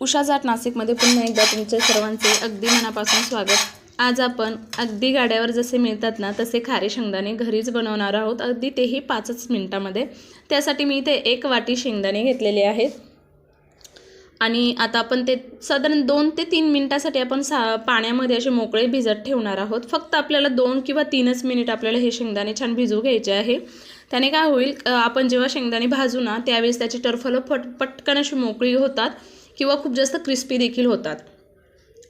उषा जाट नाशिकमध्ये पुन्हा एकदा तुमचे सर्वांचे अगदी मनापासून स्वागत. आज आपण अगदी गाड्यावर जसे मिळतात ना तसे खारे शेंगदाणे घरीच बनवणार आहोत. अगदी तेही पाचच मिनटामध्ये. त्यासाठी मी इथे एक वाटी शेंगदाणे घेतलेले आहेत. आणि आता आपण ते साधारण दोन ते तीन मिनटासाठी आपण सा पाण्यामध्ये असे मोकळे भिजत ठेवणार आहोत. फक्त आपल्याला दोन किंवा तीनच मिनिट आपल्याला हे शेंगदाणे छान भिजू घ्यायचे आहे. त्याने काय होईल आपण जेव्हा शेंगदाणे भाजू ना त्यावेळेस त्याची टरफलं फट पटकन अशी मोकळी होतात. किंवा खूप जास्त क्रिस्पी देखील होतात.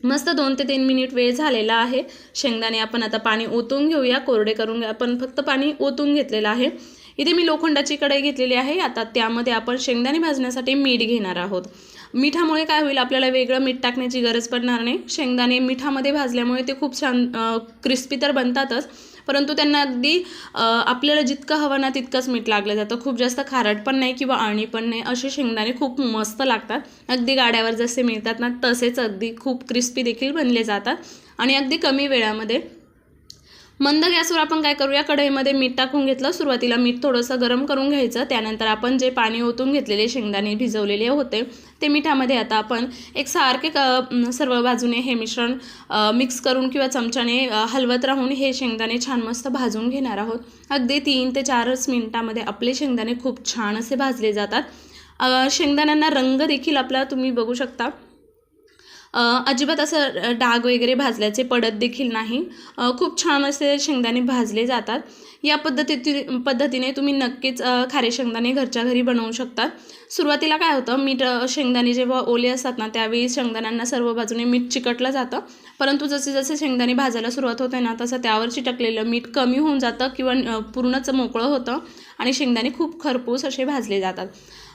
मस्त दोन ते तीन मिनिट वेळ झालेला आहे. शेंगदाणे आपण आता पाणी ओतून घेऊया. कोरडे करून घ्या. आपण फक्त पाणी ओतून घेतलेलं आहे. इथे मी लोखंडाची कढई घेतलेली आहे. आता त्यामध्ये आपण शेंगदाणे भाजण्यासाठी मीठ घेणार आहोत. मिठामुळे काय होईल? आपल्याला वेगळं मीठ टाकण्याची गरज पडणार नाही. शेंगदाणे मिठामध्ये भाजल्यामुळे ते खूप छान क्रिस्पी तर बनतातच. परंतु त्यांना अगदी आपल्याला जितकं हवं ना तितकंच मीठ लागलं जातं. खूप जास्त खारट पण नाही किंवा आणी पण नाही असे शेंगदाणे खूप मस्त लागतात. अगदी गाड्यावर जसे मिळतात ना तसेच अगदी खूप क्रिस्पी देखील बनले जातात. आणि अगदी कमी वेळामध्ये मंद गॅसवर आपण काय करूया? कढईमध्ये मीठ टाकून घेतलं. सुरुवातीला मीठ थोडंसं गरम करून घ्यायचं. त्यानंतर आपण जे पाणी ओतून घेतलेले शेंगदाणे भिजवलेले होते ते मिठामध्ये आता आपण एक सारखे क सर्व बाजूने हे मिश्रण मिक्स करून किंवा चमच्याने हलवत राहून हे शेंगदाणे छान मस्त भाजून घेणार आहोत. अगदी तीन ते चारच मिनिटामध्ये आपले शेंगदाणे खूप छान असे भाजले जातात. शेंगदाण्यांना रंग देखील आपला तुम्ही बघू शकता. अजिबात असं डाग वगैरे भाजल्याचे पडत देखील नाही. खूप छान असे शेंगदाणे भाजले जातात. या पद्धती पद्धतीने तुम्ही नक्कीच खारे शेंगदाणे घरच्या घरी बनवू शकता सुरुवातीला काय होतं मीठ शेंगदाणे जेव्हा ओले असतात ना त्यावेळी शेंगदाण्यांना सर्व बाजूने मीठ चिकटलं जातं. परंतु जसे जसे शेंगदाणे भाजायला सुरुवात होते ना तसं त्यावर चिटकलेलं मीठ कमी होऊन जातं किंवा पूर्णच मोकळं होतं आणि शेंगदाणे खूप खरपूस असे भाजले जातात.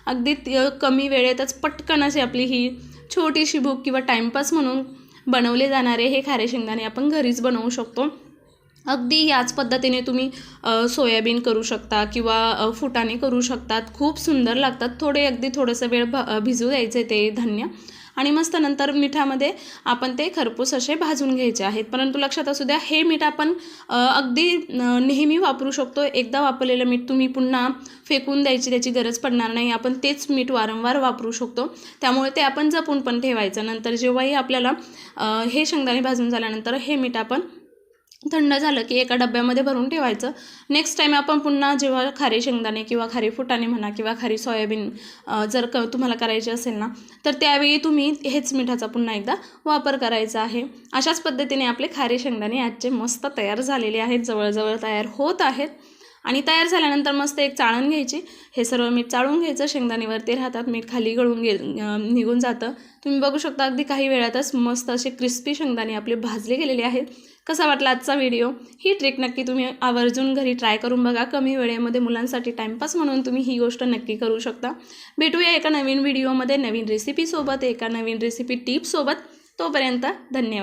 अगदी कमी वेळेतच पटकन अशी आपली ही छोटीशी भूक किंवा टाईमपास म्हणून बनवले जाणारे हे खारे शेंगदाणे आपण घरीच बनवू शकतो. अगदी याच पद्धतीने तुम्ही सोयाबीन करू शकता किंवा फुटाणे करू शकतात. खूप सुंदर लागतात. थोडे अगदी थोडंसं वेळ भ भिजू द्यायचे ते धान्य. आणि मस्त नंतर मिठामध्ये आपण ते खरपूस असे भाजून घ्यायचे आहेत. परंतु लक्षात असू द्या हे मीठ आपण अगदी नेहमी वापरू शकतो. एकदा वापरलेलं मीठ तुम्ही पुन्हा फेकून द्यायची त्याची गरज पडणार नाही. आपण तेच मीठ वारंवार वापरू शकतो. त्यामुळे ते आपण जपून पण ठेवायचं. नंतर जेव्हाही आपल्याला हे शेंगदाणे भाजून झाल्यानंतर हे मीठ आपण थंड झालं की एका डब्यामध्ये भरून ठेवायचं. नेक्स्ट टाईम आपण पुन्हा जेव्हा खारे शेंगदाणे किंवा खारे फुटाणे म्हणा किंवा खारी सोयाबीन जर क तुम्हाला करायचे असेल ना तर त्यावेळी तुम्ही हेच मिठाचा पुन्हा एकदा वापर करायचा आहे. अशाच पद्धतीने आपले खारे शेंगदाणे आजचे मस्त तयार झालेले आहेत जवळजवळ तयार होत आहेत. आणि तयार झाल्यानंतर मस्त एक चाळण घ्यायची. हे सर्व मीठ चाळून घ्यायचं. शेंगदाणेवरती राहतात मीठ खाली गळून गे निघून जातं. तुम्ही बघू शकता अगदी काही वेळातच मस्त असे क्रिस्पी शेंगदाणे आपले भाजले गेलेले आहेत. कसा वाटला आजचा व्हिडिओ ही ट्रिक नक्की तुम्ही आवर्जून घरी ट्राय करून बघा. कमी वेळेमध्ये मुलांसाठी टाईमपास म्हणून तुम्ही ही गोष्ट नक्की करू शकता. भेटूया एका नवीन व्हिडिओमध्ये नवीन रेसिपीसोबत एका नवीन रेसिपी टिपसोबत तोपर्यंत धन्यवाद.